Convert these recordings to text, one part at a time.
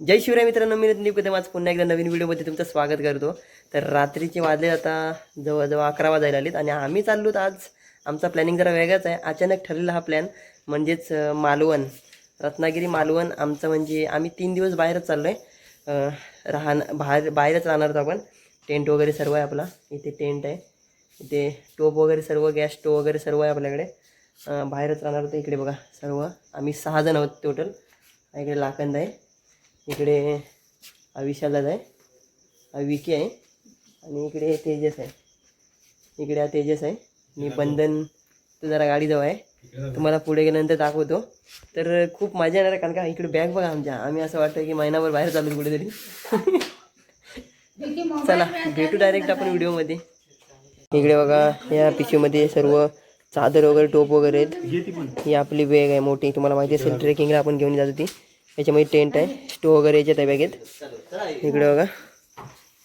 जय शिवराय मित्रांनो मी नितीन कुठे आज पुन्हा एकदा नवीन व्हिडिओमध्ये तुमचं स्वागत करतो. तर रात्रीचे वाजले आता जवळजवळ अकरा वाजायला आलेत आणि आम्ही चाललो आज. आमचा प्लॅनिंग जरा वेगळाच आहे. अचानक ठरलेला हा प्लॅन म्हणजेच मालवण. रत्नागिरी मालवण आमचं म्हणजे आम्ही तीन दिवस बाहेरच चाललो आहे राहण बाहेर बाहेरच राहणार आहोत आपण. टेंट वगैरे सर्व आहे आपला. इथे टेंट आहे. इथे टोप वगैरे सर्व गॅस स्टोव वगैरे सर्व आहे आपल्याकडे. बाहेरच राहणार होतं इकडे बघा सर्व. आम्ही सहा जण आहोत टोटल इकडे लाकंद आहे. इकडे अविशालाच आहे. हा विकी आहे. आणि इकडे तेजस आहे. इकडे हा तेजस आहे. आणि बंधन तो जरा गाडी जवळ आहे तुम्हाला पुढे गेल्यानंतर दाखवतो. तर खूप मजा येणार आहे कारण का इकडे बॅग बघा आमच्या. आम्ही असं वाटतं की महिनाभर बाहेर चालू कुठेतरी. चला भेटू डायरेक्ट आपण व्हिडिओमध्ये इकडे बघा या पिशवीमध्ये सर्व चादर वगैरे टोप वगैरे आहेत. ही आपली बॅग आहे मोठी. तुम्हाला माहिती असेल ट्रेकिंगला आपण घेऊन जात होती. याच्यामध्ये टेंट आहे. स्टो वगैरे याच्यात आहे बॅगेत. इकडे बघा.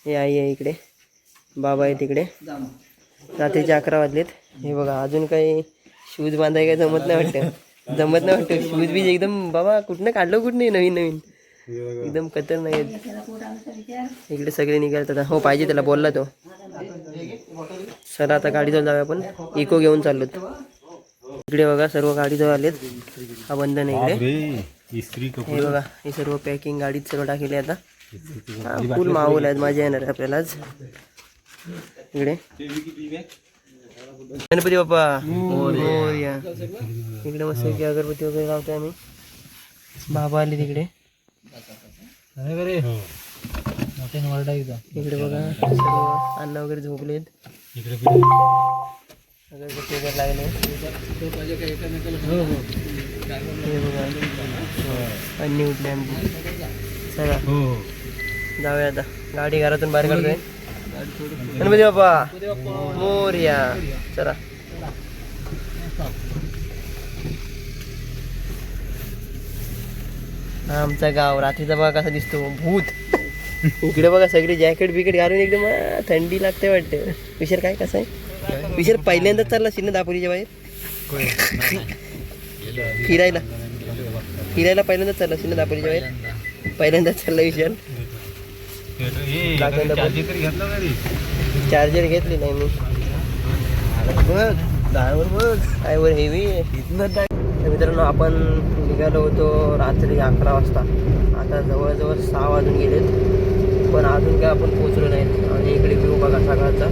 हे आई आहे इकडे. बाबा आहे तिकडे रात्रीचे अकरा वाजलेत. हे बघा अजून काही शूज बांधाय काय जमत नाही वाटतं. जमत नाही वाटतं. शूज बीज एकदम बाबा कुठनं काढलं कुठनं नवीन नवीन? एकदम कतर नाही इकडे सगळे निघाले आता. हो पाहिजे त्याला बोलला तो. सर आता गाडीजवळ जाऊया आपण. इको घेऊन चाललो इकडे बघा सर्व गाडीजवळ आलेत. हा बंधन आहे इकडे. इस्त्री हे बघा हे सर्व पॅकिंग गाडीत सर्व टाकले आता हा फुल माहोल आहेत मज़ा येणार आहे आपल्याला आज इकडे गणपती बाप्पा मोरया इकडे मस्त अगरबत्ती वगैरे लावतोय आम्ही बाबा आले तिकडे इकडे बघा सर्व अन्न वगैरे झोपलेत इकडे अगरबत्ती वगैरे लागले हे उठले आमची चला. हो. जाऊया आता. गाडी घरातून बाहेर काढतोय. गणपती बाप्पा. मोर्या. चला. आमचा गाव रात्रीचा बघा कसा दिसतो. भूत. इकडे बघा सगळे जॅकेट बिकेट घालून एकदम थंडी लागते वाटते. विषय काय कसं आहे? विषय पहिल्यांदाच चालला शिन्न दापोलीच्या बाहेर फिरायला. फिरायला पहिल्यांदाच चालला शिन्न दापोलीच्या बाहेर पहिल्यांदाच चालला विषय चार्जर घेतली नाही मी. बघ ड्रायव्हर बघ. ड्रायव्हर हेवी तर मित्रांनो आपण निघालो होतो रात्री अकरा वाजता. आता जवळजवळ सहा वाजून गेलेत. पण अजून काय आपण पोचलो नाहीत. आणि इकडे व्ह्यू बघा सकाळचा.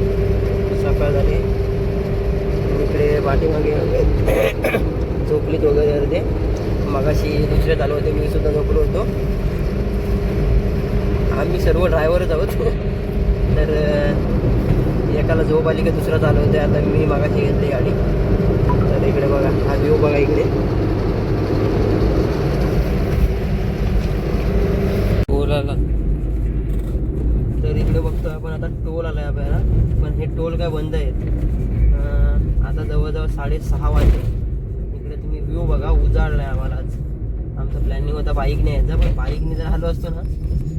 सकाळ झाली. इकडे पाठीमागे झोपलीत वगैरे अर्धे. मगाशी दुसऱ्यात आलो होते मी सुद्धा झोपलो होतो. आम्ही सर्व ड्रायव्हरच आहोत. तर एकाला झोप आली की दुसरा चालू होते. आता मी मागाशी घेतली गाडी. तर इकडे बघा हा व्ह्यू बघा इकडे. टोलाला तर इकडे बघतो आपण आता टोल आलाय आपल्याला. पण हे टोल काय बंद आहेत? आता जवळजवळ साडेसहा वाजले. इकडे तुम्ही व्ह्यू बघा उजाडलाय आम्हाला. आज आमचं प्लॅनिंग होता बाईकने यायचं पण बाईकने जर आलो असतो ना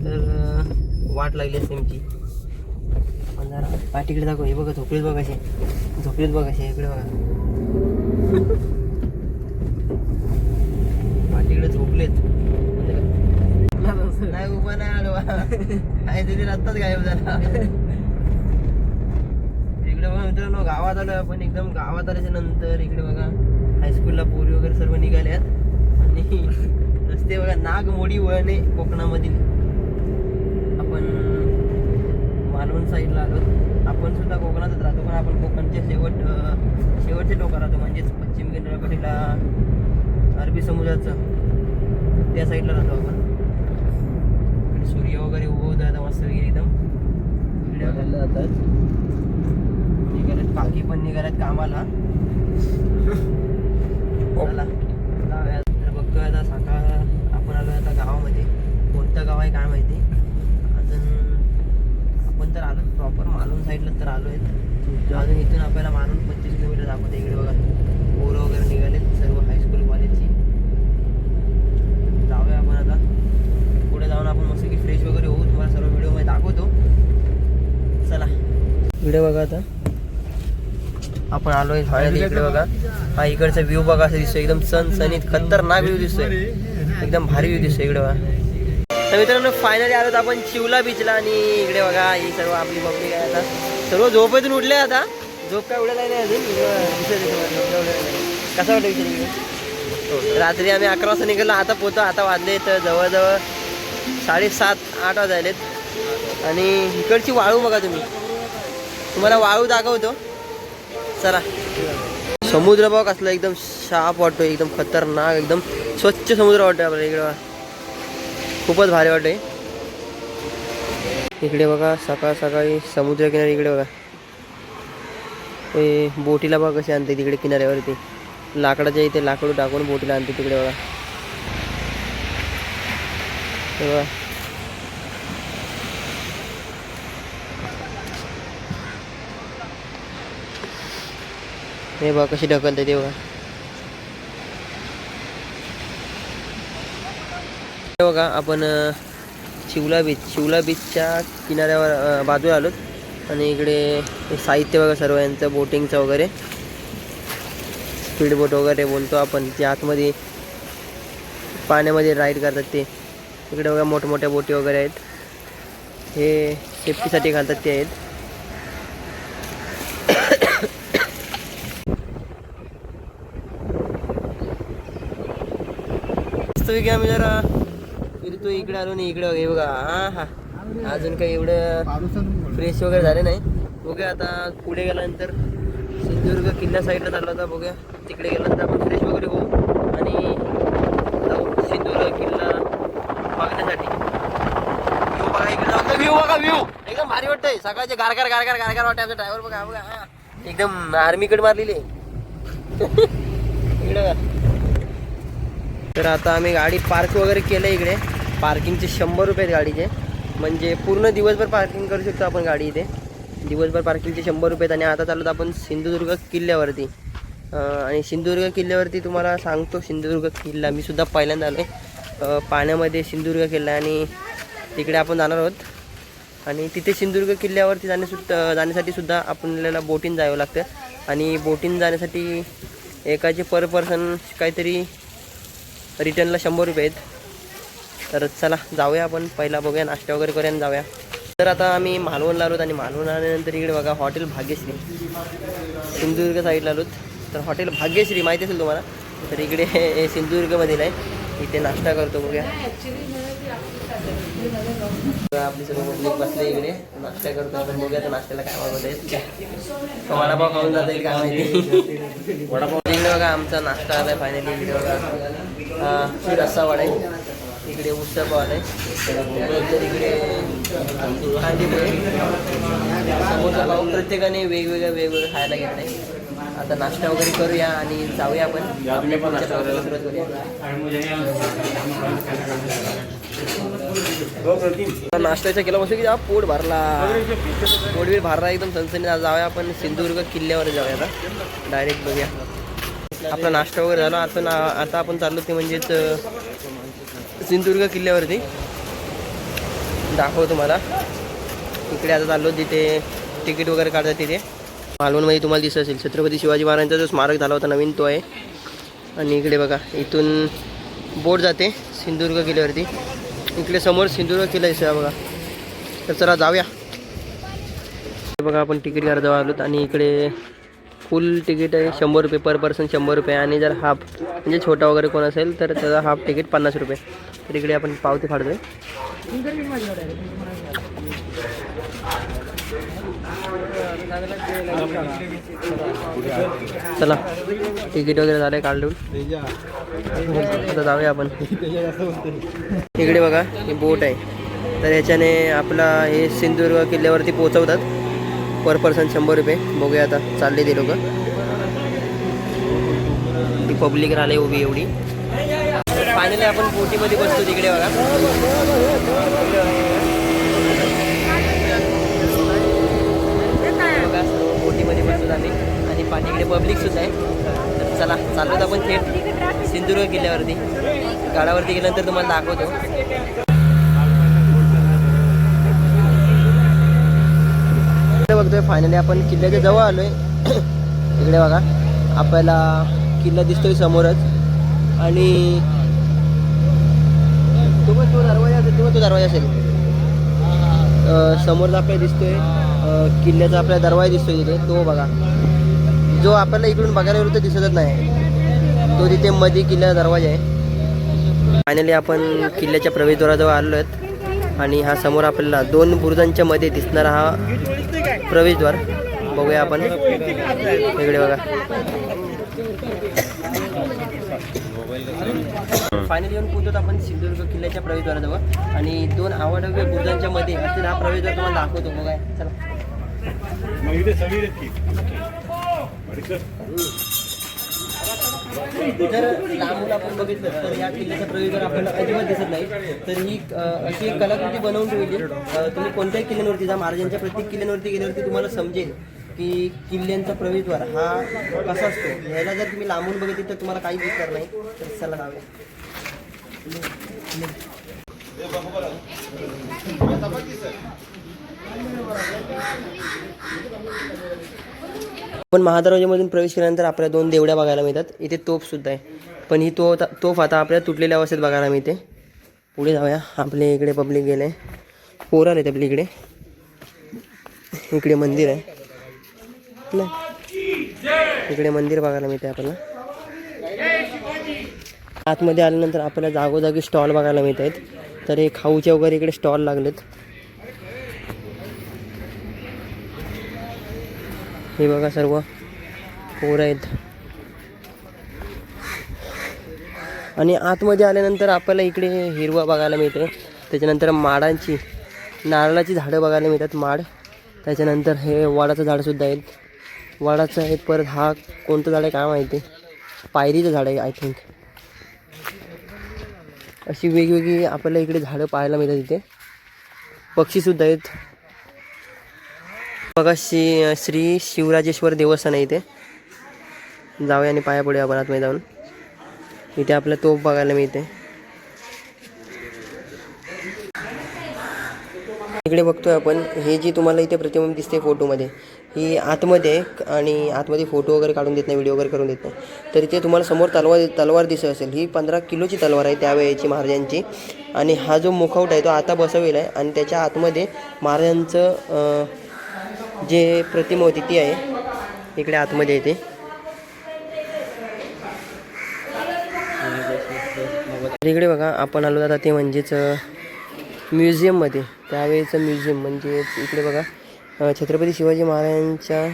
तर वाट लागली असते आमची. पण जरा पाठीकडे दाखव हे बघा झोपडीत बघा असे. झोपडीत बघा असे इकडे बघा. पाठीकडे झोपलेत. नाही उभा नाही आलो आहे तिथे रस्ताच गायब झाला. इकडे बघा मित्रांनो गावात आलो आपण एकदम गावात आल्याच्यानंतर इकडे बघा. हायस्कूलला पोरी वगैरे सर्व निघाल्यात. आणि रस्ते बघा नागमोडी वळणे कोकणामधील. आपण मालवण साईडला आलो. आपण सुद्धा कोकणातच राहतो पण आपण कोकणच्या शेवट अं, शेवटच्या टोका राहतो म्हणजेच पश्चिम किनारपट्टीला अरबी समुद्राचं. त्या साईडला राहतो आपण. इकडे सूर्य वगैरे आहे आता मस्त वगैरे एकदम. जातात निघालेत काकी पण निघाल्यात कामाला चला जाऊया. तर बघतोय आता सकाळ आपण आलो आता गावामध्ये कोणतं गाव आहे काय माहिती. अजून आपण तर आलो प्रॉपर मालवण साईडला तर आलो आहेत अजून इथून आपल्याला मालवण पंचवीस किलोमीटर दाखवते इकडे बघा. पोरं वगैरे निघालेत सर्व हायस्कूल कॉलेजची जाऊया आपण आता. पुढे जाऊन आपण मस्त की फ्रेश वगैरे होऊ. तुम्हाला सर्व व्हिडिओमध्ये दाखवतो. चला. व्हिडिओ बघा आता. आपण आलोय फायनली इकडे बघा. हा इकडचा व्ह्यू बघा असं दिसतोय. एकदम सण सणीत खतरनाक व्ह्यू दिसतोय. एकदम भारी व्ह्यू दिसतोय इकडे बघा. तर मित्रांनो फायनली आलोत आपण शिवला बीचला आणि इकडे बघा ही सर्व आपली पब्लिक आहे आता. सर्व झोपेतून उठले आता. झोप काय उडायला नाही अजून. कसं वाटतं विचार रात्री आम्ही अकरा वाजता निघालो आता पोहतो आता वाजले तर जवळजवळ साडेसात आठ वाजायलेत. आणि इकडची वाळू बघा तुम्ही. तुम्हाला वाळू दाखवतो. चला. समुद्र बघ कसला एकदम शाप वाटतो एकदम खतरनाक एकदम स्वच्छ समुद्र वाटतो आपल्याला इकडे खूपच भारी वाटते इकडे बघा सकाळ सकाळी समुद्र किनारी इकडे बघा. ते बोटीला बघा कसे आणते तिकडे किनाऱ्यावरती. लाकडाच्या इथे लाकडू टाकून बोटीला आणते तिकडे बघा. हे बघा. हे बघा कशी ढकलते ते बघा. बघा आपण शिवला बीच शिवला बीचच्या किनाऱ्यावर बाजूला आलोत. आणि इकडे साहित्य बघा सर्व यांचं बोटिंगचं वगैरे. स्पीड बोट वगैरे बोलतो आपण. ते आतमध्ये पाण्यामध्ये राईड करतात ते. इकडे बघा मोठमोठ्या बोटी वगैरे आहेत. हे सेफ्टीसाठी घालतात ते आहेत. वास्तविक आम्ही जरा तू इकडे आलो नाही इकडे हे बघा हा हा अजून काही एवढं फ्रेश वगैरे झाले नाही. बघूया आता पुढे गेल्यानंतर सिंधुदुर्ग किल्ल्या साईडला चालला होता बघूया. तिकडे गेल्यानंतर आपण फ्रेश वगैरे होऊ आणि जाऊ सिंधुदुर्ग किल्ला बघण्यासाठी. व्ह्यू बघा इकडे व्ह्यू बघा व्ह्यू एकदम भारी वाटतंय. सकाळचे गारगार गारगार गारगार वाटते आमचा ड्रायव्हर बघा बघा हा. एकदम आर्मीकडे मारलेली आहे. इकडे तर आता आम्ही गाडी पार्क वगैरे केलं इकडे. पार्किंगचे शंभर रुपये आहेत गाडीचे. म्हणजे पूर्ण दिवसभर पार्किंग करू शकतो आपण गाडी इथे. दिवसभर पार्किंगचे शंभर रुपये आहेत आणि आता चाललो आपण सिंधुदुर्ग किल्ल्यावरती. आणि सिंधुदुर्ग किल्ल्यावरती तुम्हाला सांगतो सिंधुदुर्ग किल्ला. मी सुद्धा पहिल्यांदा आलो आहे पाण्यामध्ये सिंधुदुर्ग किल्ला आणि तिकडे आपण जाणार आहोत. आणि तिथे सिंधुदुर्ग किल्ल्यावरती जाण्यासुद्धा जाण्यासाठी सुद्धा आपल्याला बोटीन जावं लागतं. आणि बोटीन जाण्यासाठी एकाचे पर पर्सन काहीतरी रिटर्नला शंभर रुपये आहेत. तर चला जाऊया आपण. पहिला बघूया नाश्ता वगैरे करूया जाऊया. तर आता आम्ही मालवणला आलोत आणि मालवण आल्यानंतर इकडे बघा हॉटेल भाग्यश्री. सिंधुदुर्ग साईडला आलोत. तर हॉटेल भाग्यश्री माहिती असेल तुम्हाला? तर इकडे हे सिंधुदुर्गमधील आहे. इथे नाश्ता करतो बघूया. आपली सर्व पब्लिक बसले इकडे. नाश्ता करतो आपण बघूया तर नाश्त्याला काय मागवत वडापाव खाऊन जाता येईल काय माहिती. वडापाव इकडे बघा आमचा नाश्ता आलाय फायनली इकडे बघा. रस्सा वडा आहे. इकडे उसळ पाव आलाय तर इकडे पोहे समोसा पाव प्रत्येकाने वेगवेगळं वेगवेगळं खायला घेतलंय. आता नाश्ता वगैरे करूया आणि जाऊया आपण. नाश्त्याचा केला बसू की पोट भरला. पोट बीट भरला एकदम सनसनी जाऊया आपण सिंधुदुर्ग किल्ल्यावर जाऊया आता. डायरेक्ट बघूया. आपला नाश्ता वगैरे झाला. आता ना आता आपण चाललो ते म्हणजेच सिंधुदुर्ग किल्ल्यावरती. दाखवतो तुम्हाला. इकडे आता चाललो तिथे. तिकीट वगैरे काढतात तिथे. मालवणमध्ये तुम्हाला दिसत असेल छत्रपती शिवाजी महाराजांचा जो स्मारक झाला होता नवीन तो आहे. आणि इकडे बघा इथून बोट जाते सिंधुदुर्ग किल्ल्यावरती. इकडे समोर सिंधुदुर्ग किल्ला दिसत बघा. तर चला जाऊया. बघा आपण तिकीट काढायला आलोत आणि इकडे फुल तिकीट आहे शंभर रुपये पर पर्सन शंभर रुपये. आणि जर हाफ म्हणजे छोटा वगैरे कोण असेल तर त्याचा हाफ तिकीट पन्नास रुपये. तर इकडे आपण पावती फाडतोय. चला तिकीट वगैरे झालंय काढून. आता जाऊया आपण. इकडे बघा ही बोट आहे. तर याच्याने आपला हे सिंधुदुर्ग किल्ल्यावरती पोहोचवतात. पर पर्सन शंभर रुपये. बघूया आता चालले ते लोक. ती पब्लिक राहिले उभी एवढी. फायनली आपण बोटीमध्ये बसतो तिकडे बघा. बोटीमध्ये बसतो आम्ही. आणि पाणीकडे पब्लिक सुद्धा आहे. तर चला चाललो आपण थेट सिंधुदुर्ग किल्ल्यावरती. गाडावरती गेल्यानंतर तुम्हाला दाखवतो. बघतोय फायनली आपण किल्ल्याच्या जवळ आलोय. इकडे बघा आपल्याला किल्ला दिसतोय समोरच. आणि तो तो दरवाजा असेल तेव्हा तो दरवाजा असेल. समोरचा आपल्याला दिसतोय किल्ल्याचा आपल्याला दरवाजा दिसतोय तिथे तो बघा. जो आपल्याला इकडून बघायला गेलो तो दिसतच नाही. तो तिथे मध्ये किल्ल्याचा दरवाजा आहे. फायनली आपण किल्ल्याच्या प्रवेशद्वाराजवळ आलो आहेत आणि हा समोर आपल्याला दोन बुरुजांच्या मध्ये दिसणारा हा प्रवेशद्वार. बघूया आपण. इकडे बघा. फायनली येऊन पोहोचतो आपण सिंधुदुर्ग किल्ल्याच्या प्रवेशद्वाराजवळ. आणि दोन आवडव्य बुरुजांच्या मध्ये असलेला हा प्रवेशद्वार तुम्हाला दाखवतो. चला. मग सगळी नक्की जर लांबून आपण बघितलं तर या किल्ल्याच्या प्रवेशद्वार आपल्याला अजिबात दिसत नाही. तर ही अशी एक कलाकृती बनवून ठेवली. तुम्ही कोणत्याही किल्ल्यांवरती जा महाराजांच्या प्रत्येक किल्ल्यांवरती गेल्यावरती तुम्हाला समजेल की किल्ल्यांचा प्रवेशद्वार हा कसा असतो. ह्याला जर तुम्ही लांबून बघितलं तर तुम्हाला काही दिसणार नाही. तर चला जाऊया. पण महादरवाज्यामधून प्रवेश केल्यानंतर आपल्या दोन देवड्या बघायला मिळतात. इथे तोफ सुद्धा आहे. पण ही तो तोफ आता आपल्याला तुटलेल्या अवस्थेत बघायला मिळते. पुढे जाऊया. आपले इकडे पब्लिक गेले. पोरं आले आपल्या इकडे. इकडे मंदिर आहे. इकडे मंदिर बघायला मिळते आपल्याला. आतमध्ये आल्यानंतर आपल्याला जागोजागी स्टॉल बघायला मिळत आहेत तर हे खाऊचे वगैरे इकडे स्टॉल लागलेत. हे बघा सर्व पोरं आहेत. आणि आतमध्ये आल्यानंतर आपल्याला इकडे हिरवा बघायला मिळते त्याच्यानंतर माडांची नारळाची झाडं बघायला मिळतात माड. त्याच्यानंतर हे वडाचं झाडसुद्धा आहेत. वडाचं आहे परत हा कोणतं झाड आहे काय माहिती? पायरीचं झाड आहे आय थिंक अशी वेगवेगळी आपल्याला इकडे झाडं पाहायला मिळतात इथे पक्षीसुद्धा आहेत. बघा श्री श्री शिवराजेश्वर देवस्थान आहे इथे. जाऊया आणि पाया पडूया आपण आतमध्ये जाऊन. इथे आपल्या तोफ बघायला मिळते. इकडे बघतोय आपण. हे जी तुम्हाला इथे प्रतिमा दिसते फोटोमध्ये ही आतमध्ये आणि आतमध्ये फोटो वगैरे काढून देत नाही व्हिडिओ वगैरे करून देत नाही. तर इथे तुम्हाला समोर तलवार तलवार दिसत असेल. ही पंधरा किलोची तलवार आहे त्यावेळेची महाराजांची. आणि हा जो मुखवट आहे तो आता बसवलेला आहे आणि त्याच्या आतमध्ये महाराजांचं जे प्रतिमा होती ती आहे. इकडे आतमध्ये येते. इकडे बघा आपण आलो आता ते म्हणजेच म्युझियममध्ये. त्यावेळेचं म्युझियम म्हणजे इकडे बघा. छत्रपती शिवाजी महाराजांच्या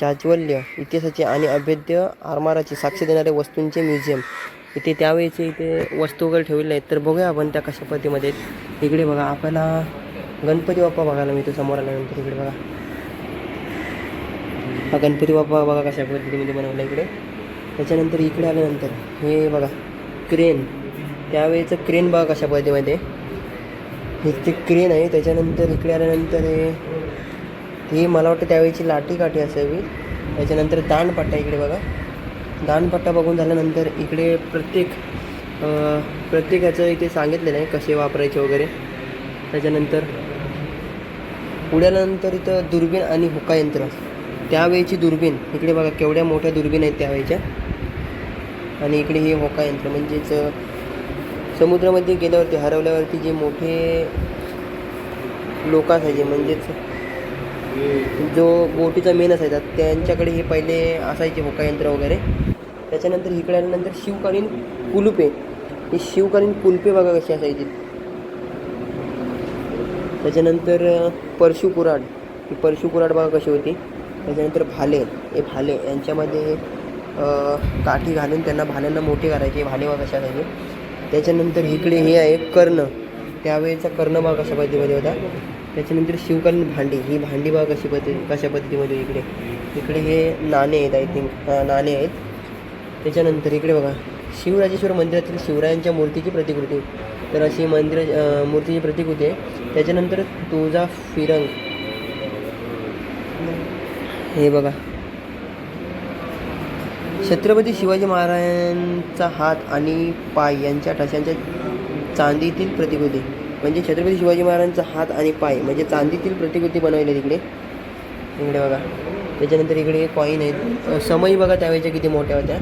जाज्वल्य इतिहासाचे आणि अभेद्य आरमाराची साक्ष देणाऱ्या वस्तूंचे म्युझियम. इथे त्यावेळेचे इथे वस्तू वगैरे ठेवलेल्या आहेत. तर बघूया आपण त्या कशा पद्धतीमध्ये इकडे बघा आपल्याला गणपती बाप्पा बघायला मिळतो समोर आल्यानंतर. इकडे बघा. हा गणपती बाप्पा बघा कशा पद्धतीमध्ये बनवला इकडे. त्याच्यानंतर इकडे आल्यानंतर हे बघा क्रेन. त्यावेळेचं क्रेन बघा कशा पद्धतीमध्ये. हे ते क्रेन आहे त्याच्यानंतर इकडे आल्यानंतर हे ही मला वाटतं त्यावेळीची लाठी काठी असावी. त्याच्यानंतर दांडपट्टा इकडे बघा. दांडपट्टा बघून झाल्यानंतर इकडे प्रत्येक प्रत्येकाचं इथे सांगितलेलं आहे कसे वापरायचे वगैरे. त्याच्यानंतर पुढे इथं दुर्बीण आणि हुका यंत्र. दुर्बीण इकडे बघा केवढ्या मोठ्या दुर्बीण आहेत त्यावेळेच्या. आणि इकडे हे होकायंत्र म्हणजेच समुद्रामध्ये गेल्यावरती हरवल्यावरती जे मोठे लोक असायचे म्हणजेच जो बोटीचा मेन असायचा त्यांच्याकडे हे पहिले असायचे होकायंत्र वगैरे. त्याच्यानंतर इकडे आल्यानंतर शिवकालीन कुलुपे. ही शिवकालीन कुलपे बघा कशी असायची. त्याच्यानंतर परशु कुराड. ही परशु कुराड बघा कशी होती. त्याच्यानंतर भाले. हे भाले. यांच्यामध्ये काठी घालून त्यांना भाल्यांना मोठे करायचे. भाले बघा कशा असायचे. त्याच्यानंतर इकडे हे आहे कर्ण. त्यावेळेचा कर्ण बघा कशा पद्धतीमध्ये होता. त्याच्यानंतर शिवकालीन भांडी. ही भांडी बघा कशी पद्धती कशा पद्धतीमध्ये इकडे. इकडे हे नाणे आहेत आय थिंक नाणे आहेत. त्याच्यानंतर इकडे बघा. शिवराजेश्वर मंदिरातील शिवरायांच्या मूर्तीची प्रतिकृती. तर अशी मंदिर मूर्तीची प्रतिकृती आहे. त्याच्यानंतर तुळजा फिरंग. हे बघा. छत्रपती शिवाजी महाराजांचा हात आणि पाय यांच्या ठशांच्या चांदीतील प्रतिकृती. म्हणजे छत्रपती शिवाजी महाराजांचा हात आणि पाय म्हणजे चांदीतील प्रतिकृती बनवली तिकडे. इकडे बघा. त्याच्यानंतर इकडे कॉईन आहेत समई बघा त्यावेळेच्या किती मोठ्या होत्या.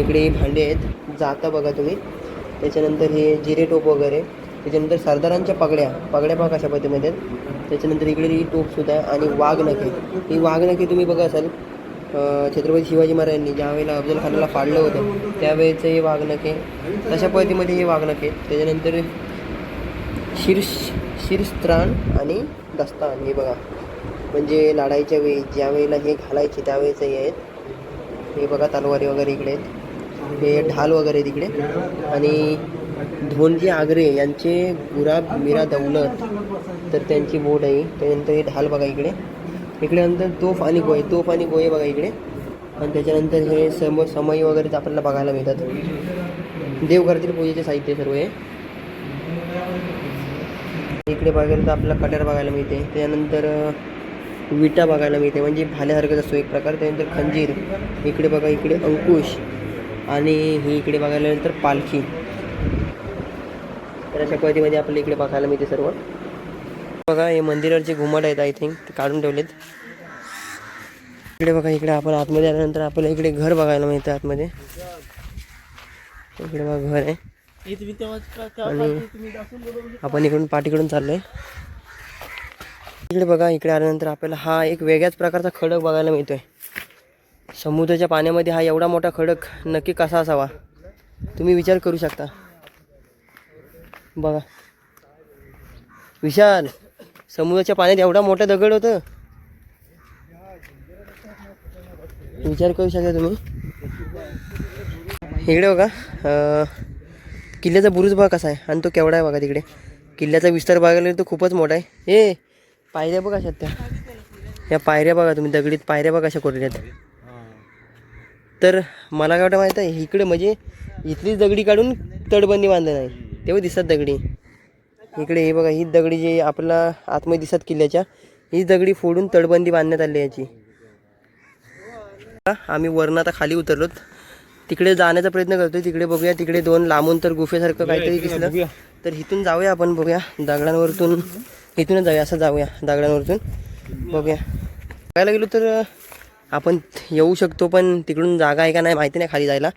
इकडे भांडे आहेत. जाता बघा तुम्ही. त्याच्यानंतर हे जिरे टोप वगैरे. त्याच्यानंतर सरदारांच्या पगड्या. पगड्या पहा कशा पद्धतीमध्ये त्याच्यानंतर इकडे ही टोपसुद्धा आहे आणि वाघनखे ही वाघनखे तुम्ही बघा असाल. छत्रपती शिवाजी महाराजांनी ज्यावेळेला अफजल खानाला फाडलं होतं त्यावेळेचं हे वाघनखे तशा पद्धतीमध्ये हे वाघनखे त्याच्यानंतर शीर्ष शीर्षत्राण आणि दस्तान हे बघा. म्हणजे लढाईच्या वेळी ज्या वेळेला हे घालायचे त्यावेळेचं हे आहेत. हे बघा तलवारी वगैरे इकडे आहेत. हे ढाल वगैरे तिकडे आणि धोनजी आगरे यांचे गुराब मीरा दौलत तर त्यांची बोट आहे त्यानंतर हे ढाल बघा इकडे. इकडे नंतर तोफ आणि गोये तोफ आणि गोये बघा इकडे. आणि त्याच्यानंतर हे सम समई वगैरे आपल्याला बघायला मिळतात. देवघरातील पूजेचे साहित्य सर्व हे. इकडे बघायला तर आपल्याला कटार बघायला मिळते. त्यानंतर विटा बघायला मिळते. म्हणजे भाल्यासारखंच असतो एक प्रकार. त्यानंतर खंजीर. इकडे बघा इकडे अंकुश. आणि ही इकडे बघायला नंतर पालखी. तर अशा पद्धतीमध्ये आपल्याला इकडे बघायला मिळते सर्व. बघा हे मंदिरावरचे घुमट आहेत आय थिंक ते काढून ठेवलेत. इकडे बघा इकडे आपण आतमध्ये आल्यानंतर आपल्याला इकडे घर बघायला मिळतं आतमध्ये. इकडे बघा घर आहे. आणि आपण इकडून पाठीकडून चाललोय. इकडे बघा इकडे आल्यानंतर आपल्याला हा एक वेगळ्याच प्रकारचा खडक बघायला मिळतोय. समुद्राच्या पाण्यामध्ये हा एवढा मोठा खडक नक्की कसा असावा? तुम्ही विचार करू शकता. बघा. विशाल समुद्राच्या पाण्यात एवढा मोठा दगड होतं. विचार करू शकता तुम्ही? इकडे बघा किल्ल्याचा बुरुज बघा कसा आहे. आणि तो केवढा आहे बघा तिकडे. किल्ल्याचा विस्तार बघायला तो खूपच मोठा आहे. ए पायऱ्या बघा अशा त्या. या पायऱ्या बघा तुम्ही दगडीत पायऱ्या बघा अशा कोरल्यात तर मला काय वाटतं माहीत आहे इकडे म्हणजे इथलीच दगडी काढून तडबंदी बांधली नाही तेव्हा दिसतात दगडी. इकडे हे बघा ही दगडी जी आपला आतमध्ये दिसतात किल्ल्याच्या ही दगडी फोडून तडबंदी बांधण्यात आली याची. आम्ही वरनं आता खाली उतरलोत. तिकडे जाण्याचा प्रयत्न करतोय. तिकडे बघूया. तिकडे दोन लांबून तर गुफेसारखं काहीतरी दिसलं. तर इथून जाऊया आपण बघूया. दगडांवरतून इथूनच जाऊया असं जाऊया. दगडांवरतून बघूया. बघायला गेलो तर आपण येऊ शकतो पण तिकडून जागा आहे का नाही माहिती नाही खाली जायला.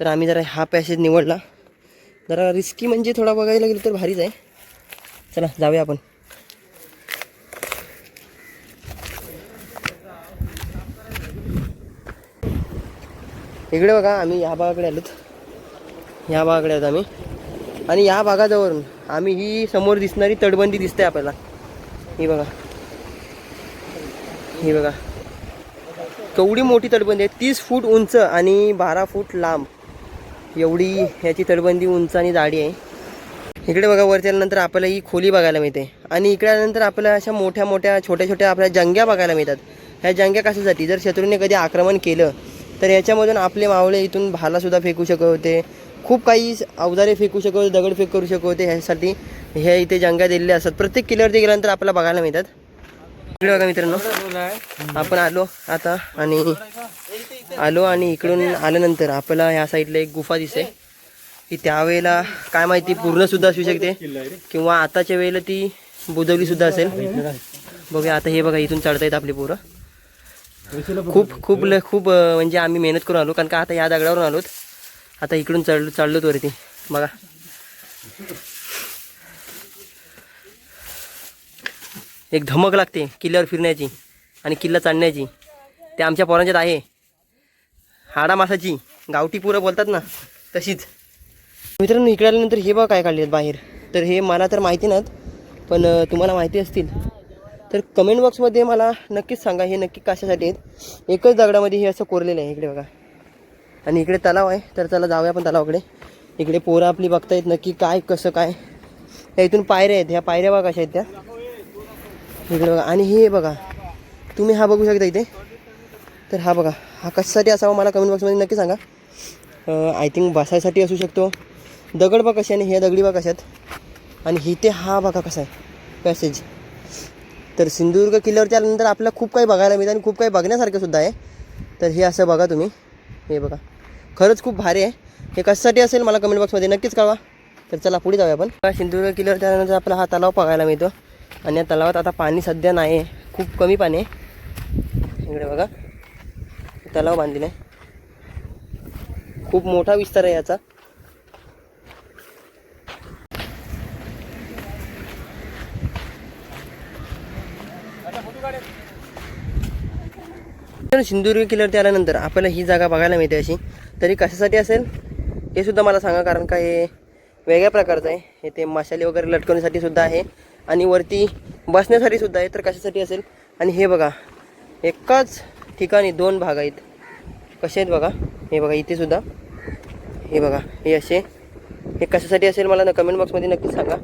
तर आम्ही जरा हा पॅसेज निवडला. जरा रिस्की म्हणजे थोडा बघायला गेलो तर भारीच आहे. चला जाऊया आपण. इकडे बघा आम्ही या भागाकडे आलोत. ह्या भागाकडे आहोत आम्ही. आणि या भागाजवळून आम्ही ही समोर दिसणारी तटबंदी दिसते आपल्याला. ही बघा. ही बघा. केवढी मोठी तटबंदी आहे. तीस फूट उंच आणि बारा फूट लांब. एवढी ह्याची तटबंदी उंच आणि जाडी आहे. इकडे बघा वरती आल्यानंतर आपल्याला ही खोली बघायला मिळते. आणि इकडे आल्यानंतर आपल्याला अशा मोठ्या मोठ्या छोट्या छोट्या आपल्या जंग्या बघायला मिळतात. ह्या जंग्या कशासाठी? जर शत्रूने कधी आक्रमण केलं तर याच्यामधून आपले मावळे इथून भालासुद्धा फेकू शकत होते. खूप काही अवजारे फेकू शकत होते दगड फेक करू शकत होते ह्यासाठी. ह्या इथे जंगा दिलेल्या असतात. प्रत्येक किल्ल्यावरती गेल्यानंतर आपल्याला बघायला मिळतात. इकडे बघा मित्रांनो. आपण आलो आता आणि आलो आणि इकडून आल्यानंतर आपल्याला ह्या साईडला एक गुफा दिसते. की त्यावेळेला काय माहिती पूर्णसुद्धा असू शकते. किंवा आताच्या वेळेला ती बुजवली सुद्धा असेल. बघूया आता हे बघा इथून चढता येत आपली पोरं. खूप खूप ल खूप म्हणजे आम्ही मेहनत करून आलो. कारण का आता या दगडावरून आलोत आता इकडून चढलो चढलोत वरती. बघा. एक धमक लागते किल्ल्यावर फिरण्याची आणि किल्ला चढण्याची ते आमच्या पोरांच्यात आहे. हाडा मासाची गावठी पुरं बोलतात ना तशीच. मित्रांनो इकडे आल्यानंतर हे बघा काय काढले बाहेर. तर हे मला तर माहिती नाहीत पण तुम्हाला माहिती असतील. तर कमेंट बॉक्समध्ये मला नक्कीच सांगा हे नक्की कशासाठी आहेत. एकच दगडामध्ये हे असं कोरलेलं आहे इकडे बघा. आणि इकडे तलाव आहे तर चला जाऊया आपण तलावाकडे. इकडे पोरं आपली बघतायत नक्की काय कसं काय. या इथून पायऱ्या आहेत ह्या पायऱ्या बघा कशा आहेत त्या. इकडे बघा. आणि हे बघा तुम्ही हा बघू शकता इथे. तर हा बघा हा कशासाठी असावा मला कमेंट बॉक्समध्ये नक्की सांगा. आय थिंक बसायसाठी असू शकतो. दगड बघ कशा आणि हे दगडी बघ कशात. आणि इथे हा बघा कसा आहे. पॅसेज तर सिंधुदुर्ग किल्ल्यावरती आल्यानंतर आपल्याला खूप काही बघायला मिळतं आणि खूप काही बघण्यासारखं सुद्धा आहे. तर हे असं बघा तुम्ही. हे बघा. खरंच खूप भारी आहे. हे कशासाठी असेल मला कमेंट बॉक्समध्ये नक्कीच कळवा. तर चला पुढे जाऊया आपण. सिंधुदुर्ग किल्ल्यावर आल्यानंतर आपला हा तलाव बघायला मिळतो. आणि या तलावात आता पाणी सध्या नाही आहे खूप कमी पाणी आहे. इकडे बघा. तलाव बांधलेला आहे. खूप मोठा विस्तार आहे याचा. तर सिंधुदुर्ग किल्ल्यावरती आल्यानंतर आपल्याला ही जागा बघायला मिळते अशी तरी कशासाठी असेल? हे सुद्धा मला सांगा कारण का हे वेगळ्या प्रकारचं आहे. हे ते मशाले वगैरे लटकवण्यासाठी सुद्धा आहे आणि वरती बसण्यासाठी सुद्धा आहे तर कशासाठी असेल? आणि हे बघा एकाच ठिकाणी दोन भाग आहेत. कसे आहेत बघा? हे बघा इथे सुद्धा. हे बघा हे असे. हे कशासाठी असेल मला कमेंट बॉक्समध्ये नक्कीच सांगा.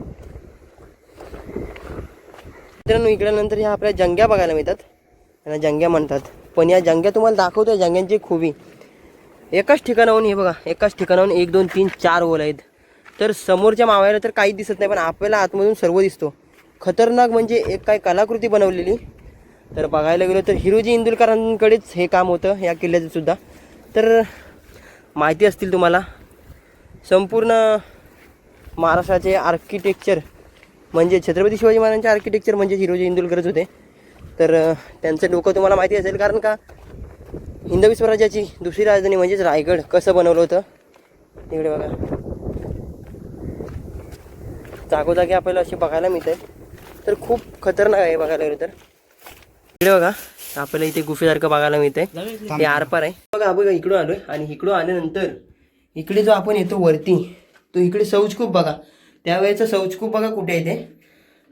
मित्रांनो इकड्यानंतर ह्या आपल्या जंग्या बघायला मिळतात. त्यांना जंग्या म्हणतात. पण या जंग्या तुम्हाला दाखवतोय जंग्यांची खुबी. एकाच ठिकाणाहून हे बघा एकाच ठिकाणाहून एक दोन तीन चार ओल आहेत. तर समोरच्या मावळ्याला तर काही दिसत नाही पण आपल्याला आतमधून सर्व दिसतो. खतरनाक म्हणजे एक काय कलाकृती बनवलेली. तर बघायला गेलो तर हिरोजी इंदुलकरांकडेच हे काम होतं या किल्ल्याचं सुद्धा. तर माहिती असतील तुम्हाला संपूर्ण महाराष्ट्राचे आर्किटेक्चर म्हणजे छत्रपती शिवाजी महाराजांचे आर्किटेक्चर म्हणजे हिरोजी इंदुलकरच होते. तर त्यांचं डोकं तुम्हाला माहिती असेल कारण का हिंदवी स्वराज्याची दुसरी राजधानी म्हणजेच रायगड. कसं बनवलं होतं? तिकडे बघा. जागोजागी आपल्याला असे बघायला मिळते तर खूप खतरनाक आहे बघायला गेलं तर. इकडे बघा. आपल्याला इथे गुफेसारखं बघायला मिळतंय. हे आरपार आहे. बघा आपण इकडून आलोय. आणि इकडून आल्यानंतर इकडे जो आपण येतो वरती तो इकडे सौजकूप बघा. त्यावेळेचं सौजकूप बघा कुठे आहे ते.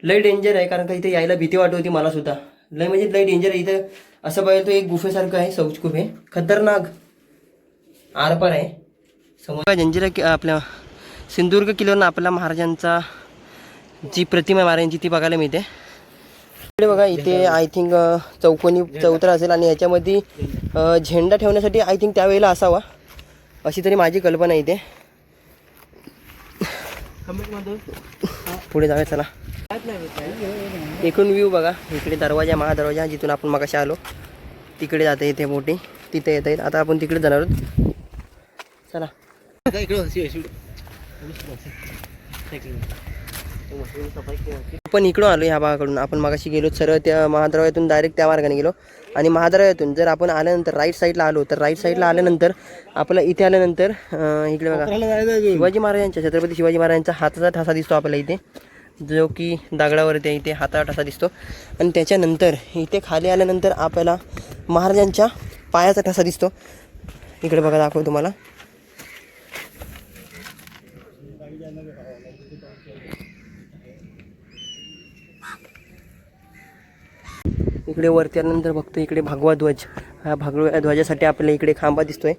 लय डेंजर आहे कारण का इथे यायला भीती वाटत होती मला सुद्धा लय म्हणजे लय डेंजर आहे. इथं असं बघायला तो एक गुफेसारखं आहे शौचकूप आहे खतरनाक. आरपार आहे. समोर जंजिरा कि- आपल्या सिंधुदुर्ग किल्ल्यावरून आपल्या महाराजांचा जी प्रतिमा आहे महाराजांची ती बघायला मिळते. इकडे बघा इथे आय थिंक चौकोनी चौथरा असेल आणि याच्यामध्ये झेंडा ठेवण्यासाठी आय थिंक त्यावेळेला असावा. अशी तरी माझी कल्पना इथे. पुढे जाऊया चला. एकूण व्ह्यू बघा. इकडे दरवाजा महादरवाजा जिथून आपण मगाशी आलो. तिकडे जाते इथे मोठी. तिथे येता येईल. आता आपण तिकडे जाणार आहोत. चला. आपण इकडून आलो ह्या भागाकडून. आपण मगाशी गेलो सरळ त्या महादरवाज्यातून डायरेक्ट त्या मार्गाने गेलो. आणि महादरवाज्यातून जर आपण आल्यानंतर राईट साईडला आलो तर राईट साईडला आल्यानंतर आपल्याला इथे आल्यानंतर इकडे बघा. शिवाजी महाराजांच्या छत्रपती शिवाजी महाराजांचा हाताचा ठसा दिसतो आपल्याला इथे. जो की दगडावरती त्या इथे हाताचा ठसा दिसतो. आणि त्याच्यानंतर इथे खाली आल्यानंतर आपल्याला महाराजांच्या पायाचा ठसा दिसतो. इकडे बघा दाखव तुम्हाला. इकडे वरती आल्यानंतर बघतो इकडे भगवा ध्वज. हा भगव्या ध्वजासाठी आपल्याला इकडे खांबा दिसतोय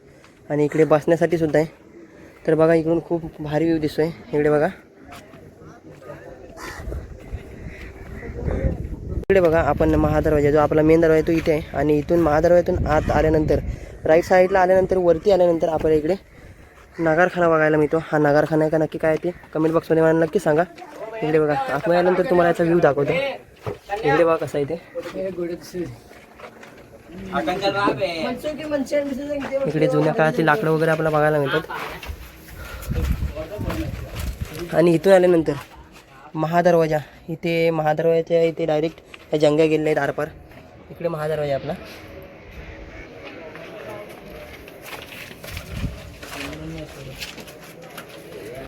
आणि इकडे बसण्यासाठी सुद्धा आहे. तर बघा इकडून खूप भारी व्ह्यू दिसतोय. इकडे बघा. इकडे बघा आपण महादरवाजा जो आपला मेन दरवाजा तो इथे आहे. आणि इथून महादरवाज्यातून आत आल्यानंतर राईट साईडला आल्यानंतर वरती आल्यानंतर आपल्याला इकडे नगारखाना बघायला मिळतो. हा नगारखाना आहे का नक्की काय ते कमेंट बॉक्समध्ये मला नक्की सांगा. इकडे बघा आतमध्ये आल्यानंतर तुम्हाला याचा व्ह्यू दाखवतो. इकडे बघा कसं आहे ते. इकडे जुन्या काळातील लाकडं वगैरे आपल्याला बघायला मिळतात. आणि इथून आल्यानंतर महादरवाजा इथे महादरवाजाच्या इथे डायरेक्ट या जंग्या गेले आहेत आरपार इकडे महादरवाजा आहे आपला.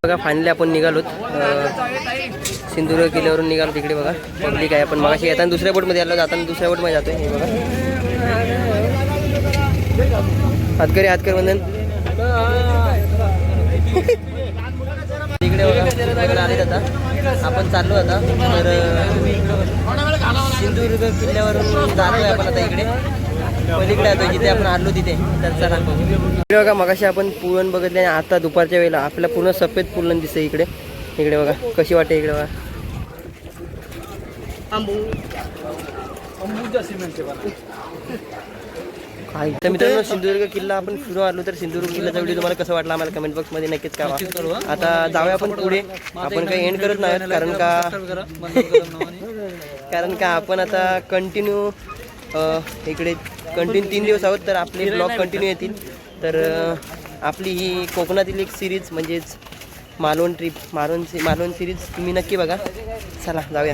बघा फायनली आपण निघालोत. सिंधुदुर्ग किल्ल्यावरून निघालो तिकडे बघा. पब्लिक आहे आपण. मगाशी येताना दुसऱ्या बोटमध्ये आलो जाताना दुसऱ्या बोटमध्ये जातोय. हे बघा. हातकरी हातकर बंधन. इकडे बघा आले आता. आपण चाललो आता. तर सिंधुदुर्ग किल्ल्यावरून जातोय आपण आता इकडे. पलीकडे आता जिथे आपण आलो तिथे. तर चला इकडे बघा मगाशी आपण पुरण बघितले आणि आता दुपारच्या वेळेला आपल्याला पूर्ण सफेद पुरण दिसते इकडे. इकडे बघा कशी वाटते इकडे बघा. काय तर मित्रांनो सिंधुदुर्ग किल्ला आपण फिरून आलो तर सिंधुदुर्ग किल्ल्याचा व्हिडिओ तुम्हाला कसं वाटला आम्हाला कमेंट बॉक्समध्ये नक्कीच कळवा. आता जाऊया आपण पुढे. आपण काही एंड करत नाही कारण का कारण का आपण आता कंटिन्यू इकडे कंटिन्यू तीन दिवस आहोत तर आपले ब्लॉग कंटिन्यू येतील. तर आपली ही कोकणातील एक सिरीज म्हणजेच मालवण ट्रिप मालवण मालवण सिरीज तुम्ही नक्की बघा. चला जाऊया.